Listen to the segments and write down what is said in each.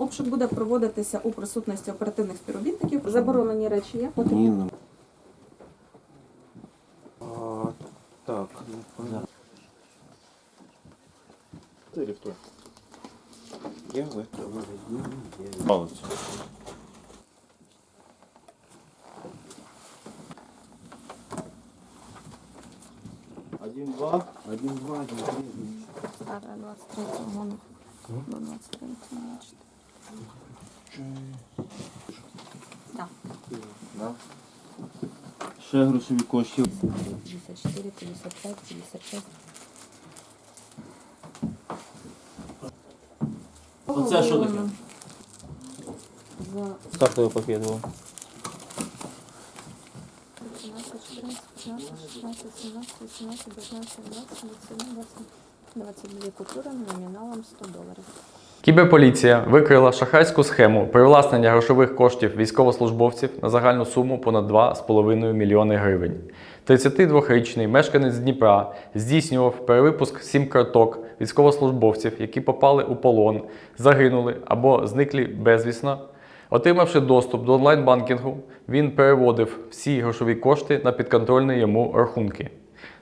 Обшук буде проводитися у присутності оперативних співробітників. Заборонені речі є. Ні. А, так. Ти рифтуй. Я ви. Палець. Один, два. Один, два, один, три. Стара 23 гону. До 23 Так. Да. Ще грошові кошти. 54, 55, 56. Оце що таке? За Стартовий пакет був. 15, 14, 15, 16, 17, 18, 19, 20, 21, 22 купюри номіналом 100 доларів. Кіберполіція викрила шахрайську схему привласнення грошових коштів військовослужбовців на загальну суму понад 2,5 мільйони гривень. 32-річний мешканець Дніпра здійснював перевипуск сім-карток військовослужбовців, які попали у полон, загинули або зниклі безвісно. Отримавши доступ до онлайн-банкінгу, він переводив всі грошові кошти на підконтрольні йому рахунки.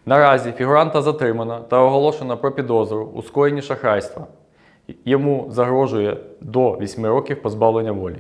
Наразі фігуранта затримано та оголошено про підозру у скоєнні шахрайства. Йому загрожує до 8 років позбавлення волі.